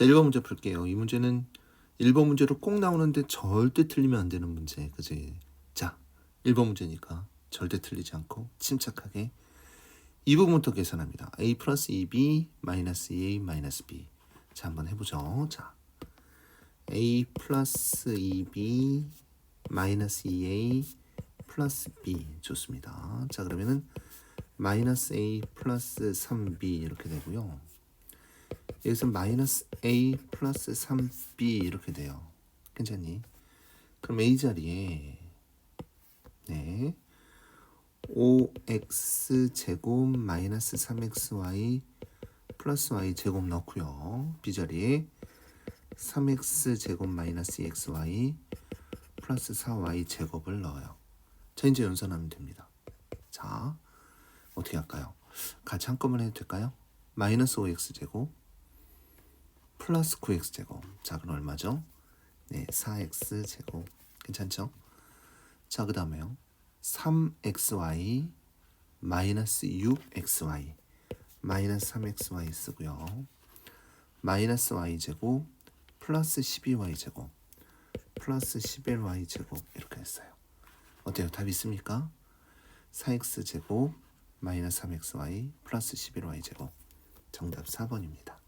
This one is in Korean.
자, 1번 문제 풀게요. 이 문제는 1번 문제로 꼭 나오는데 절대 틀리면 안 되는 문제. 그지? 자, 1번 문제니까 절대 틀리지 않고 침착하게 이 부분부터 계산합니다. a 플러스 2b 마이너스 2a 마이너스 b. 자, 한번 해보죠. 자, a 플러스 2b 마이너스 2a 플러스 b 좋습니다. 자, 그러면은 마이너스 a 플러스 3b 이렇게 되고요. 여기서 마이너스 a 플러스 3b 이렇게 돼요. 괜찮니? 그럼 a 자리에 네 5x 제곱 마이너스 3xy 플러스 y 제곱 넣고요. b 자리에 3x 제곱 마이너스 2xy 플러스 4y 제곱을 넣어요. 자 이제 연산하면 됩니다. 자 어떻게 할까요? 같이 한꺼번에 해도 될까요? 마이너스 5x 제곱 플러스 9x 제곱. 자, 그럼 얼마죠? 네, 4x 제곱. 괜찮죠? 자, 그 다음에요. 3xy 마이너스 6xy 마이너스 3xy 쓰고요. 마이너스 y 제곱 플러스 12y 제곱 플러스 11y 제곱 이렇게 했어요. 어때요? 답 있습니까? 4x 제곱 마이너스 3xy 플러스 11y 제곱 정답 4번입니다.